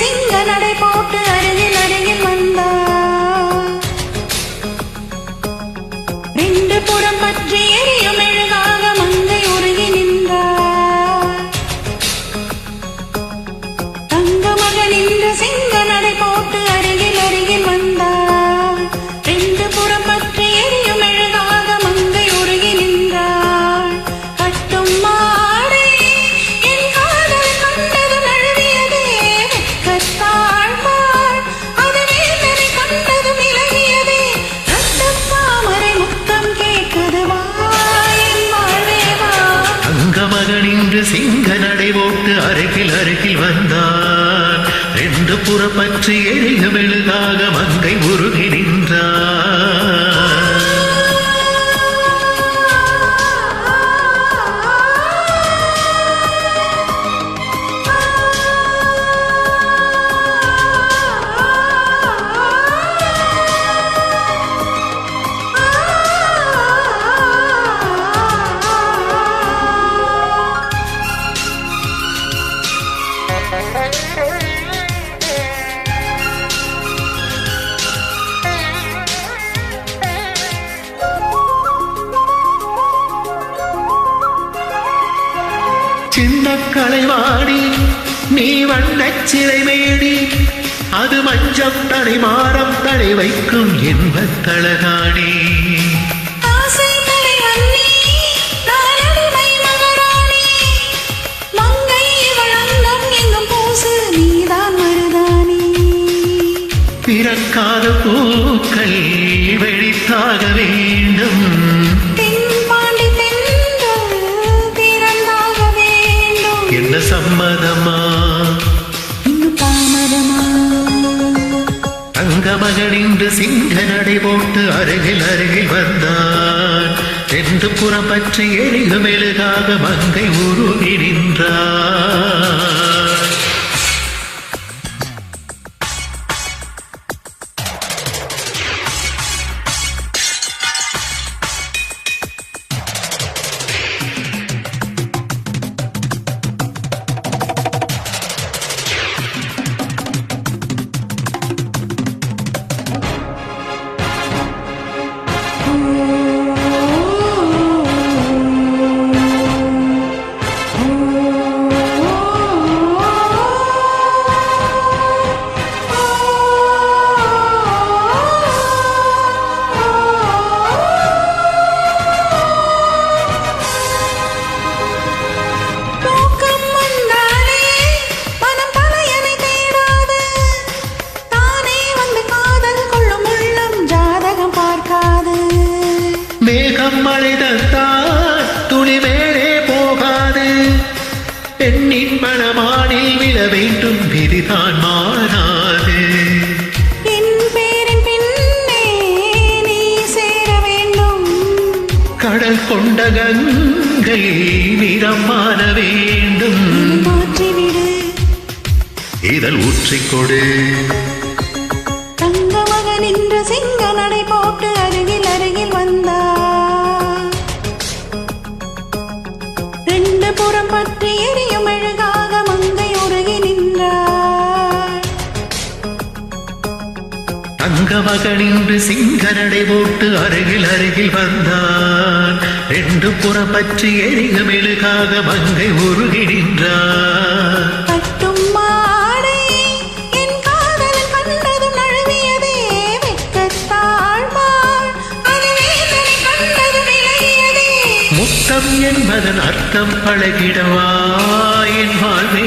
சிங்க நடை போட்டு அருகில் அருகில் வந்தார். ரெண்டு புறம் பற்றி எரியும் உறப்பற்றி எரிய மெழுதாக மங்கை உருகி நின்றார். சின்ன கலைவாடி நீ வண்ணச் சிலை மேடி அது மஞ்சம் தடை மாறம் தடை வைக்கும் என்பத் தளகாடி. பிறக்காத பூக்கள் வெடித்தாக வேண்டும். சம்மதமா இன்னும் தாமதமா? தங்க மகனின்று சிங்க நடை போட்டு அருகில் அருகில் வந்தான். ரெண்டு புறம் பற்றி எளிய மெழுகாக மங்கை உருகி நின்றார் மழை தந்தால் துளி மேலே போகாது. பெண்ணின் மனமானில் விழ வேண்டும் விதிதான் மாறாது. கடல் கொண்ட கங்கை நிறம் மாற வேண்டும். மாற்றிவிடு. இதழ் ஊற்றிக் தங்க மகனின்று சிங்க நடை போட்டு அருகில் அருகில் வந்தான். ரெண்டு புறம் பற்றி எரிக மெழுகாக மங்கை உருகி நின்றார் முத்தம் என்பதன் அர்த்தம் பழகிடவா? என் வாழ்வே